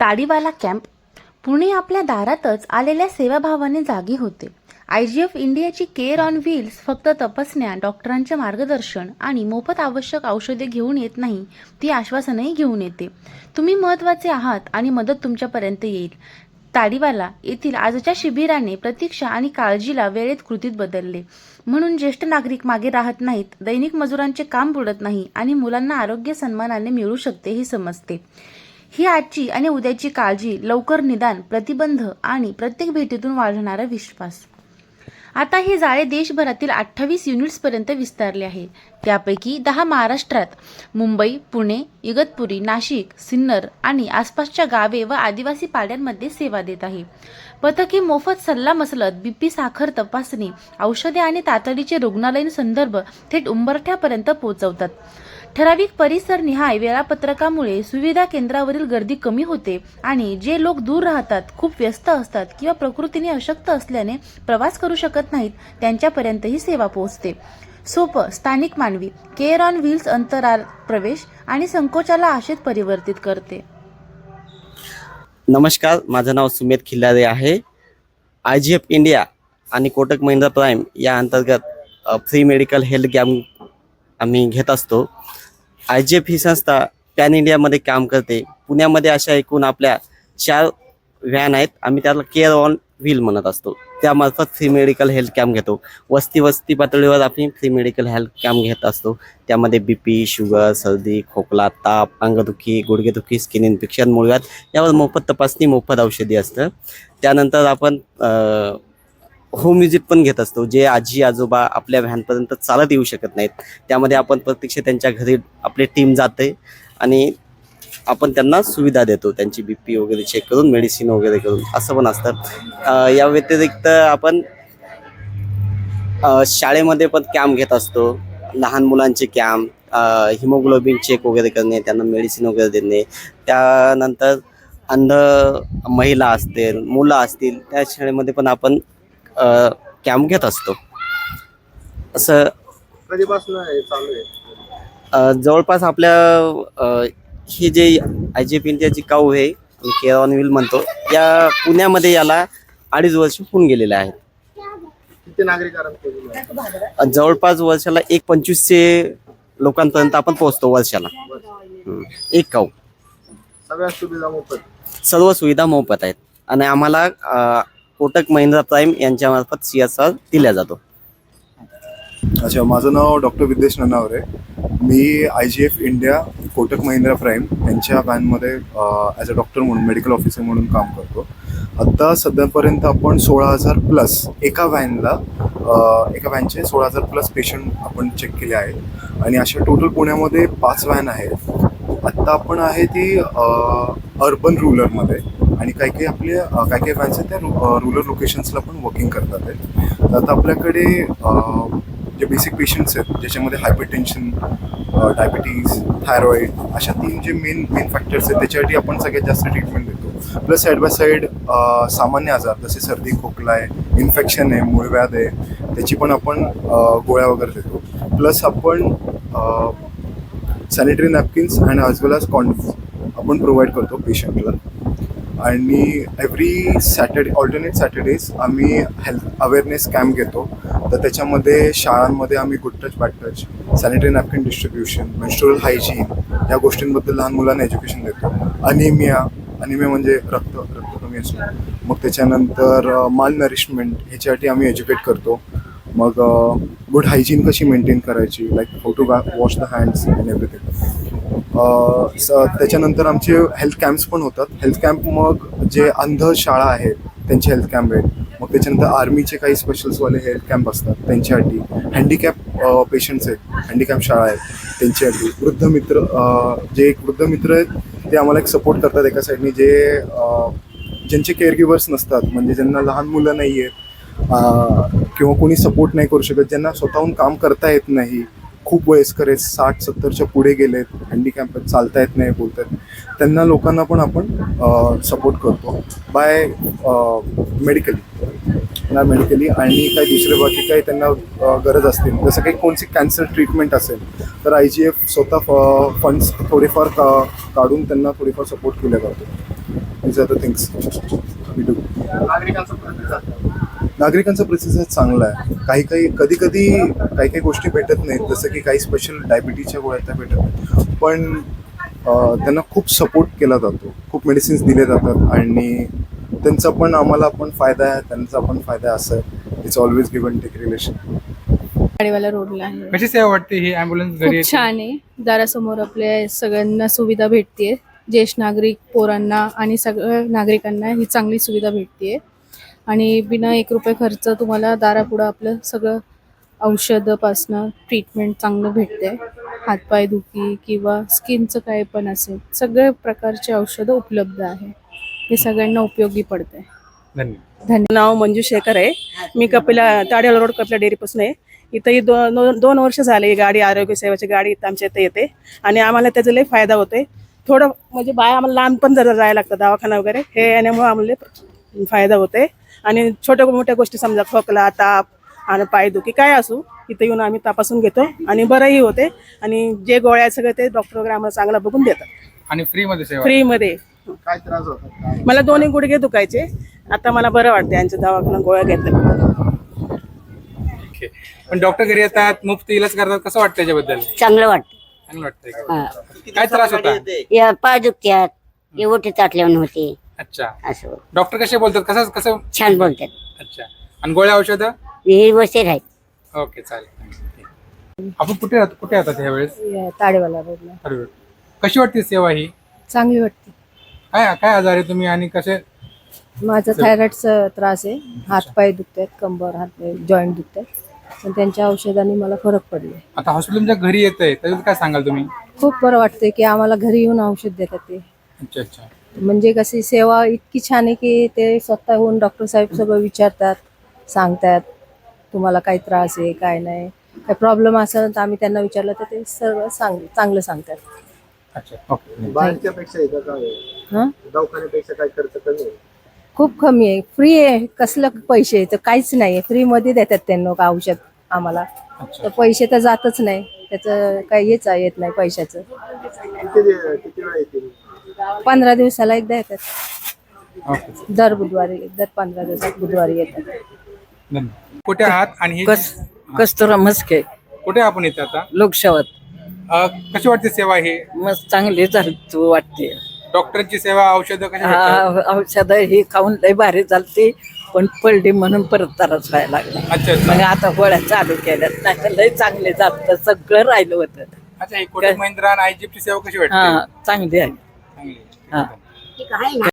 Tadiwala camp Pune आपल्या दारातच आलेल्या सेवाभावाने जागी होते. आय जी एफ इंडियाची केअर ऑन व्हील्स फक्त तपासण्या डॉक्टरांचे मार्गदर्शन आणि मोफत आवश्यक औषधे घेऊन येत नाही ती आश्वासनही घेऊन येते. तुम्ही महत्त्वाचे आहात आणि मदत तुमच्यापर्यंत येईल. ताडीवाला येथील आजच्या शिबिराने प्रतीक्षा आणि काळजीला वेळेत कृतीत बदलले. म्हणून ज्येष्ठ नागरिक मागे राहत नाहीत दैनिक मजुरांचे काम बुडत नाही आणि मुलांना आरोग्य सन्मानाने मिळू शकते हे समजते. ही आजची आणि उद्याची काळजी लवकर निदान प्रतिबंध आणि प्रत्येक भेटीतून वाढणारा विश्वास. आता हे जाळे देशभरातील अठ्ठावीस युनिट्सपर्यंत विस्तारले आहे. त्यापैकी दहा महाराष्ट्रात मुंबई पुणे इगतपुरी नाशिक सिन्नर आणि आसपासच्या गावे व आदिवासी पाड्यांमध्ये सेवा देत आहे. पथके मोफत सल्ला मसलत बीपी साखर तपासणी औषधे आणि तातडीचे रुग्णालयीन संदर्भ थेट उंबरठ्यापर्यंत पोहोचवतात. ठराविक परिसर निहाय वेळापत्रकामुळे सुविधा केंद्रावरील गर्दी कमी होते आणि जे लोक दूर राहतात खूप व्यस्त असतात किंवा प्रकृतीने अशक्त असल्याने प्रवास करू शकत नाहीत त्यांच्यापर्यंत ही सेवा पोहोचते. सोपं स्थानिक मानवी केअर ऑन व्हील्स अंतराळ प्रवेश आणि संकोचाला आशेत परिवर्तित करते. नमस्कार माझं नाव सुमेध खिल्लारे आहे. आय जी एफ इंडिया आणि कोटक महिंद्रा प्राईम या अंतर्गत फ्री मेडिकल हेल्थ कॅम्प आम्ही घेत असतो. आय जी एफ ही संस्था पॅन इंडियामध्ये काम करते. पुण्यामध्ये अशा एकूण आपल्या चार व्हॅन आहेत. आम्ही त्याला केअर ऑन व्हील म्हणत असतो. त्यामार्फत फ्री मेडिकल हेल्थ कॅम्प घेतो. वस्ती वस्ती पातळीवर आम्ही फ्री मेडिकल हेल्थ कॅम्प घेत असतो. त्यामध्ये बी पी शुगर सर्दी खोकला ताप अंगदुखी गुडघेदुखी स्किन इन्फेक्शन मुळव्यात यावर मोफत तपासणी मोफत औषधी असतं. त्यानंतर आपण होम विजिट पण घेत असतो. जे आजी आजोबा आपल्या व्हॅनपर्यंत चालत येऊ शकत नाहीत. त्यामध्ये आपण प्रत्यक्ष त्यांच्या घरी आपली टीम जाते आणि आपण त्यांना सुविधा देतो. त्यांची बी पी वगैरे चेक करून मेडिसिन वगैरे करून. असं पण असतं. या व्यतिरिक्त आपण शाळेमध्ये पण कॅम्प घेत असतो. लहान मुलांचे कॅम्प हिमोग्लोबिन चेक वगैरे करणे त्यांना मेडिसिन वगैरे देणे. त्यानंतर अंध महिला असतील मुलं असतील त्या शाळेमध्ये पण आपण कॅम्प घेत असतो. असं कधीपासून हे चालू आहे? अ, जवळपास आपल्या अ, ही जे आय जी पी इंडियाची काऊ आहे केअर ऑन व्हील म्हणतो या पुण्यामध्ये याला अडीच वर्ष होऊन गेलेले आहेत. किती नागरिकांपर्यंत अ, जवळपास वर्षाला एक पंचवीसशे लोकांपर्यंत आपण पोहोचतो वर्षाला. हम्म. एक काऊ. सगळ्या सुविधा मोफत? सर्व सुविधा मोफत आहेत. आणि आम्हाला अ, कोटक महिंद्रा प्राईम यांच्यामार्फत सी एस आर दिल्या जातो. अच्छा माझं नाव doctor Vidyesh Nannaware. Me I G F India Kotak Mahindra prime यांच्या व्हॅनमध्ये ॲज अ डॉक्टर म्हणून मेडिकल ऑफिसर म्हणून काम करतो. आत्ता सध्यापर्यंत आपण सोळा हजार प्लस एका व्हॅनला एका व्हॅनचे सोळा हजार प्लस पेशंट आपण चेक केले आहेत. आणि अशा टोटल पुण्यामध्ये पाच व्हॅन आहेत. आत्ता आपण आहे ती अर्बन रुरलमध्ये आणि काही काही आपले काही काही फॅन्स आहेत त्या रुरल लोकेशन्सला पण वर्किंग करतात आहेत तर आता आपल्याकडे जे बेसिक पेशंट्स आहेत ज्याच्यामध्ये हायपर टेन्शन डायबिटीज थायरॉईड अशा तीन जे मेन मेन फॅक्टर्स आहेत त्याच्यासाठी आपण सगळ्यात जास्त ट्रीटमेंट देतो. प्लस साईड बाय साईड सामान्य आजार जसे सर्दी खोकला आहे इन्फेक्शन आहे मूळव्याध आहे त्याची पण आपण गोळ्या वगैरे देतो. प्लस आपण sanitary napkins and as well as condoms आपण प्रोव्हाइड करतो पेशंटला आणि एव्हरी सॅटर्डे ऑल्टरनेट सॅटर्डेज आम्ही हेल्थ अवेअरनेस कॅम्प घेतो. तर त्याच्यामध्ये शाळांमध्ये आम्ही good touch bad touch sanitary napkin distribution menstrual hygiene या गोष्टींबद्दल लहान मुलांना एज्युकेशन देतो. अनिमिया अनिमिया म्हणजे रक्त रक्त कमी असणं. मग त्याच्यानंतर माल नरिशमेंट ह्याच्यासाठी आम्ही एज्युकेट करतो. मग गुड हायजीन कशी मेंटेन करायची? Like how to wash the hands and everything स- त्याच्यानंतर आमचे हेल्थ कॅम्प्स पण होतात. हेल्थ कॅम्प मग जे अंध शाळा आहेत त्यांचे हेल्थ कॅम्प आहेत. मग त्याच्यानंतर आर्मीचे काही स्पेशल्सवाले हेल्थ कॅम्प असतात त्यांच्यासाठी हँडिकॅप पेशंट्स आहेत हँडिकॅप शाळा आहेत त्यांच्यासाठी वृद्ध मित्र जे एक वृद्ध मित्र आहेत ते आम्हाला एक सपोर्ट करतात एका साईडने जे ज्यांचे केअरगिवर्स नसतात म्हणजे ज्यांना लहान मुलं नाही आहेत किंवा कोणी सपोर्ट नाही करू शकत ज्यांना स्वतःहून काम करता येत नाही. खूप वयस्कर आहेत साठ सत्तरच्या पुढे गेलेत हँडिकॅम्प आहेत चालता येत नाही बोलतात. त्यांना लोकांना पण आपण सपोर्ट करतो. बाय मेडिकली ना मेडिकली आणि काही दुसरे बाकी काही त्यांना गरज असतील. जसं काही कोणती कॅन्सर ट्रीटमेंट असेल तर आय जी एफ स्वतः फंड्स थोडेफार का काढून त्यांना थोडीफार सपोर्ट केला जातो. These are the things we do नागरिकांचा प्रतिसाद चांगला आहे. काही काही कधी कधी काही काही गोष्टी भेटत नाहीत जसं की काही स्पेशल डायबिटीजच्या गोळ्या त्या भेटत नाहीत. पण त्यांना खूप सपोर्ट केला जातो. खूप मेडिसिन्स दिले जातात आणि त्यांचा पण आम्हाला पण फायदा आहे त्यांचा पण फायदा आहे असं. It's always given take relation गाडीवाला रोडला आहे. कशी सेवा वाटते ही ॲम्ब्युलन्स घरी खूप येते? छान आहे. दारासमोर आपल्या सगळ्यांना सुविधा भेटते ज्येष्ठ नागरिक पोरांना आणि सगळ्या नागरिकांना ही चांगली सुविधा भेटते आणि बिना एक रुपये खर्च तुम्हाला दारापुढं आपलं सगळं औषधपासनं ट्रीटमेंट चांगलं भेटते हातपाय दुखी किंवा स्किनचं काय पण असेल सगळ्या प्रकारचे औषधं उपलब्ध आहे. हे सगळ्यांना उपयोगी पडते धन्यवाद. नाव मंजू शेखर आहे. मी कपिला ताडेला रोड कपिला डेअरीपासून आहे. इथं ही दोन दोन- दोन वर्ष झाले ही गाडी आरोग्य सेवाची गाडी इथं आमच्या इथे येते. आणि आम्हाला त्याचा लई फायदा होतोय. थोडं म्हणजे बाय आम्हाला लांब पण जर जायला लागतं दवाखाना वगैरे. हे येण्यामुळे आम्हाला फायदा होतोय. आणि छोट्या मोठ्या गोष्टी समजा खोकला ताप आणि पायदुखी काय असू इथं येऊन आम्ही तपासून घेतो आणि बरंही होते. आणि जे गोळ्या सगळे ते डॉक्टर वगैरे आम्हाला चांगला बघून देतात. आणि फ्री मध्ये सेवा फ्रीमध्ये. काय त्रास मला दोन्ही गुडघे दुखायचे. आता मला बरं वाटते यांच्या दवाखाना गोळ्या घेतल्या. ओके. पण डॉक्टर घरी येतात मुफ्त इलाज करतात कसं वाटतं त्याच्याबद्दल चांगलं वाटतं. चांगलं वाटतंय. का? हा. काय त्रास होता? या पाय दुखत्यात हे ओटी चाटल्यावर होते. अच्छा. असं डॉक्टर कसे बोलतात? कसं कसं छान बोलतात. अच्छा. आणि गोळ्या औषधं? विहीर बसेल आहेत. ओके चालेल. आपण कुठे राहतो कुठे राहतात ह्या वेळेस या ताडेवाला रोडला. अरे, कशी वाटते सेवा ही? चांगली वाटते. काय काय आजार आहे तुम्ही आणि कसे? माझा थायरॉइडचा त्रास आहे. हात पाय दुखतात कंबर हात जॉईंट दुखतात. पण त्यांच्या औषधांनी मला फरक पडले. आता हॉस्पिटलच्या घरी येत आहे त्याच्यात काय सांगाल तुम्ही? खूप बरं वाटतंय की आम्हाला घरी येऊन औषध देतात ते. अच्छा अच्छा. म्हणजे कशी सेवा इतकी छान आहे की ते स्वतःहून डॉक्टर साहेब सगळं विचारतात सांगतात तुम्हाला काय त्रास आहे काय नाही. काय प्रॉब्लेम असेल तर आम्ही त्यांना विचारलं तर ते सर्व सांग चांगलं सांगतात. अच्छा ओके बाहेरच्या पेक्षा इथं काय आहे? हां? दवाखान्यापेक्षा काय खर्च कमी आहे. खूप कमी आहे. फ्री आहे. कसलं पैसे आहे? तर काहीच नाही आहे. फ्रीमध्ये देतात त्यांना का औषध आम्हाला. अच्छा. तर पैसे तर जातच नाही. त्याचं काही हेच येत नाही पैशाचं. किती दि- किती वेळा येतील? पंधरा दिवसाला एकदा येतात. दर बुधवारी दर पंधरा दिवसात बुधवारी येतात. कुठे आहात आणि कस कस्तुरा मस्के. कुठे आपण येते आता? लोकशावात. अ, कशी वाटते सेवा ही? मस्त चांगली वाटते. डॉक्टरांची सेवा औषधं? औषध ही खाऊन लय भारी चालते पण पडली म्हणून परत त्रास व्हायला लागला. मग आता गोळ्या चालू केल्यात नाही तर लय चांगले जात सगळं राहिलं होतं. अच्छा महिंद्रा आणि आयजीपची सेवा कशी वाटते? हा चांगली आहे. हा. ठीक आहे ना